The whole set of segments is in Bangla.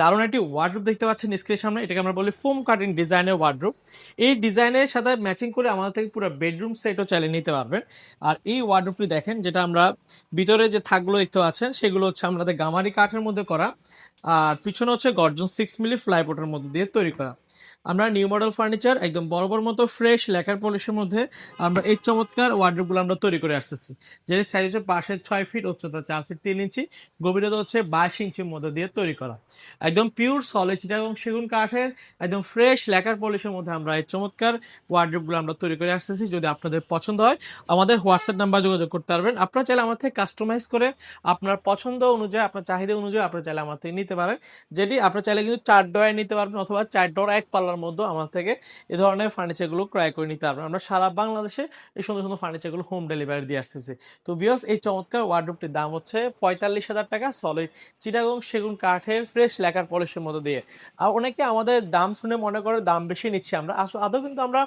দারুণ একটি ওয়ার্ড্রোপ দেখতে পাচ্ছেন স্ক্রিনের সামনে। এটাকে আমরা বলি ফোম কাটিং ডিজাইনের ওয়ার্ড্রোপ এই ডিজাইনের সাথে ম্যাচিং করে আমাদের থেকে পুরো বেডরুম সেটও চালিয়ে নিতে পারবেন। আর এই ওয়ার্ড্রোপটি দেখেন, যেটা আমরা ভিতরে যে থাকগুলো দেখতে পাচ্ছেন, সেগুলো হচ্ছে আমাদের গামারি কাঠের মধ্যে করা। আর পিছনে হচ্ছে গর্জন সিক্স মিলি ফ্লাইপোর্টের মধ্যে দিয়ে তৈরি করা। আমরা নিউ মডেল ফার্নিচার একদম বড় মতো ফ্রেশ লেখার পলিশের মধ্যে আমরা এই চমৎকার ওয়ার্ড্রোপগুলো আমরা তৈরি করে আসতেছি। যেটি সাইজ হচ্ছে পাশে ছয় ফিট উচ্চতা চার ফিট তিন ইঞ্চি, গভীরতা হচ্ছে বাইশ ইঞ্চির মধ্যে দিয়ে তৈরি করা। একদম পিওর সলিড এবং সেগুন কাঠের একদম ফ্রেশ লেখার পলিশের মধ্যে আমরা এই চমৎকার ওয়ার্ড্রোপগুলো আমরা তৈরি করে আসতেছি। যদি আপনাদের পছন্দ হয়, আমাদের হোয়াটসঅ্যাপ নাম্বার যোগাযোগ করতে পারবেন। আপনারা চাইলে আমার থেকে কাস্টমাইজ করে আপনার পছন্দ অনুযায়ী, আপনার চাহিদা অনুযায়ী আপনারা চাইলে আমার থেকে নিতে পারেন। যেটি আপনারা চাইলে কিন্তু চার ডয়ার নিতে পারবেন অথবা চার ডোর এক পাল্লার মধ্যে আমার থেকে এ ধরনের ফার্নিচারগুলো ক্রয় করে নিতে পারবেন। আমরা সারা বাংলাদেশে এই সুন্দর সুন্দর ফার্নিচারগুলো হোম ডেলিভারি দিয়ে আসতেছি। তো বিয়স এই চমৎকার ওয়ার্ড্রোপটির দাম হচ্ছে পঁয়তাল্লিশ হাজার টাকা সলিড চিটাগং সেগুন কাঠের ফ্রেশ লেখার পলিশের মধ্যে দিয়ে। আর অনেকে আমাদের দাম শুনে মনে করে দাম বেশি নিচ্ছি আমরা। আসলে আদৌ কিন্তু আমরা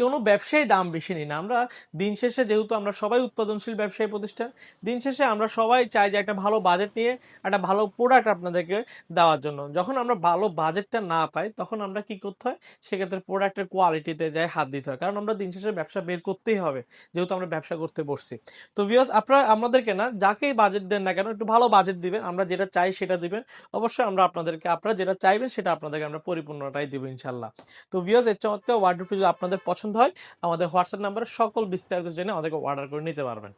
কোনো ব্যবসায়ী দাম বেশি নিই না? আমরা দিন শেষে যেহেতু আমরা সবাই উৎপাদনশীল ব্যবসায়ী প্রতিষ্ঠান, দিন শেষে আমরা সবাই চাই যে একটা ভালো বাজেট নিয়ে একটা ভালো প্রোডাক্ট আপনাদেরকে দেওয়ার জন্য। যখন আমরা ভালো বাজেটটা না পাই, তখন আমরা কি করতে হয়? সেক্ষেত্রে প্রোডাক্টের কোয়ালিটিতে যাই হাত দিতে হয়। কারণ আমরা দিন শেষে ব্যবসা বের করতেই হবে, যেহেতু আমরা ব্যবসা করতে বসছি। তো ভিউয়ার্স আপনারা, আমাদেরকে না, যাকেই বাজেট দেন না কেন, একটু ভালো বাজেট দিবেন। আমরা যেটা চাই সেটা দিবেন। অবশ্যই আমরা আপনাদেরকে, আপনারা যেটা চাইবেন সেটা আপনাদেরকে আমরা পরিপূর্ণটাই দিব ইনশাল্লাহ। তো ভিউয়ার্স এর চমৎকার ওয়ার্ডরোবটি যদি আপনাদের পছন্দ হয় আমাদের হোয়াটসঅ্যাপ নাম্বারে সকল বিস্তারিত জেনে আমাদেরকে অর্ডার করে নিতে পারবেন।